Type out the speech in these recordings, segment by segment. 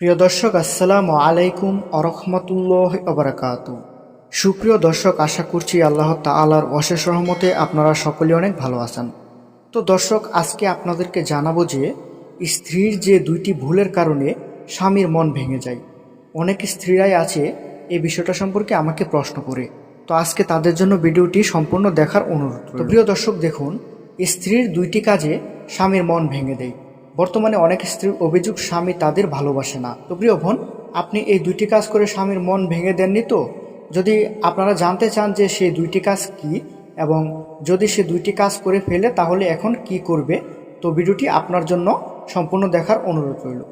প্রিয় দর্শক, আসসালামু আলাইকুম আরহামতুল্লাহ অবরাকাত সুপ্রিয় দর্শক, আশা করছি আল্লাহ তালার অশেষ রহমতে আপনারা সকলে অনেক ভালো আছেন। তো দর্শক, আজকে আপনাদেরকে জানাব যে, স্ত্রীর যে দুইটি ভুলের কারণে স্বামীর মন ভেঙে যায়। অনেক স্ত্রীরাই আছে এই বিষয়টা সম্পর্কে আমাকে প্রশ্ন করে। তো আজকে তাদের জন্য ভিডিওটি সম্পূর্ণ দেখার অনুরোধ তো প্রিয় দর্শক, দেখুন, স্ত্রীর দুইটি কাজে স্বামীর মন ভেঙে দেয়। বর্তমানে অনেক স্ত্রীর অভিযোগ স্বামী তাদের ভালোবাসে না। তো প্রিয় বোন, আপনি এই দুইটি কাজ করে স্বামীর মন ভেঙে দেননি তো? যদি আপনারা জানতে চান যে সেই দুইটি কাজ কি এবং যদি সে দুইটি কাজ করে ফেলে, তাহলে এখন কি করবে? তো ভিডিওটি আপনার জন্য সম্পূর্ণ দেখার অনুরোধ রইল।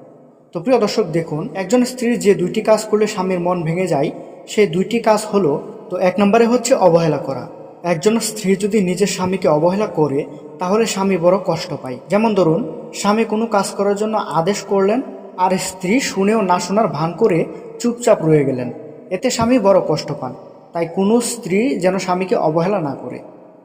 তো প্রিয় দর্শক, দেখুন, একজন স্ত্রীর যে দুইটি কাজ করলে স্বামীর মন ভেঙে যায় সেই দুইটি কাজ হলো, তো এক নম্বরে হচ্ছে অবহেলা করা। একজন স্ত্রী যদি নিজের স্বামীকে অবহেলা করে, তাহলে স্বামী বড় কষ্ট পায়। যেমন ধরুন, স্বামী কোনো কাজ করার জন্য আদেশ করলেন, আর স্ত্রী শুনেও না শোনার ভান করে চুপচাপ রয়ে গেলেন। এতে স্বামী বড় কষ্ট পান। তাই কোনো স্ত্রী যেন স্বামীকে অবহেলা না করে।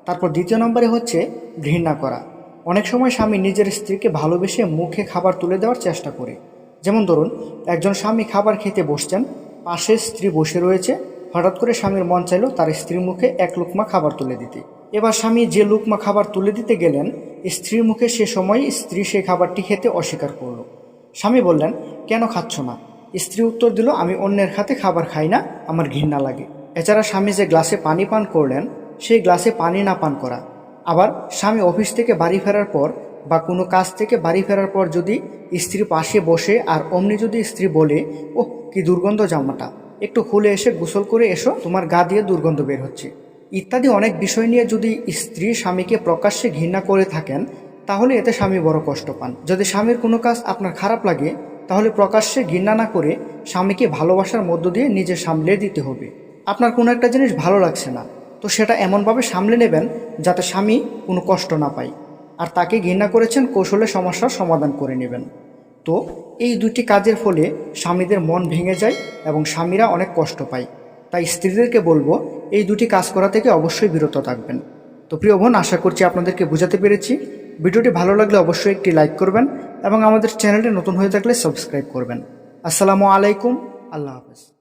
তারপর দ্বিতীয় নম্বরে হচ্ছে ঘৃণা করা। অনেক সময় স্বামী নিজের স্ত্রীকে ভালোবেসে মুখে খাবার তুলে দেওয়ার চেষ্টা করে। যেমন ধরুন, একজন স্বামী খাবার খেতে বসছেন পাশে স্ত্রী বসে রয়েছে হঠাৎ করে স্বামীর মন চাইল তার স্ত্রীর মুখে এক লুকমা খাবার তুলে দিতে। এবার স্বামী যে লুকমা খাবার তুলে দিতে গেলেন, স্ত্রীর মুখে সে সময় স্ত্রী সেই খাবারটি খেতে অস্বীকার করল। স্বামী বললেন, কেন খাচ্ছ না? স্ত্রী উত্তর দিল, আমি অন্যের খাতে খাবার খাই না, আমার ঘৃণা লাগে। এছাড়া স্বামী যে গ্লাসে পানি পান করলেন, সেই গ্লাসে পানি না পান করা। আবার স্বামী অফিস থেকে বাড়ি ফেরার পর বা কোনো কাজ থেকে বাড়ি ফেরার পর যদি স্ত্রী পাশে বসে, আর অমনি যদি স্ত্রী বলে, ওহ, কি দুর্গন্ধ জামাটা। একটু খুলে এসে গোসল করে এসো, তোমার গা দিয়ে দুর্গন্ধ বের হচ্ছে। ইত্যাদি অনেক বিষয় নিয়ে যদি স্ত্রী স্বামীকে প্রকাশ্যে ঘৃণা করে থাকেন, তাহলে এতে স্বামী বড় কষ্ট পান। যদি স্বামীর কোনো কাজ আপনার খারাপ লাগে, তাহলে প্রকাশ্যে ঘৃণা না করে স্বামীকে ভালোবাসার মধ্য দিয়ে নিজে সামলে দিতে হবে। আপনার কোনো একটা জিনিস ভালো লাগছে না, তো সেটা এমনভাবে সামলে নেবেন যাতে স্বামী কোনো কষ্ট না পায়। আর তাকে ঘৃণা করেছেন কৌশলে সমস্যার সমাধান করে নেবেন। তো এই দুটি কাজের ফলে স্বামীদের মন ভেঙে যায় এবং স্বামীরা অনেক কষ্ট পায়। তাই স্ত্রীদেরকে বলব, এই দুটি কাজ করা থেকে অবশ্যই বিরত থাকবেন। তো প্রিয় বোন, আশা করছি আপনাদেরকে বোঝাতে পেরেছি। ভিডিওটি ভালো লাগলে অবশ্যই একটি লাইক করবেন এবং আমাদের চ্যানেলটি নতুন হয়ে থাকলে সাবস্ক্রাইব করবেন। আসসালামু আলাইকুম, আল্লাহ হাফেজ।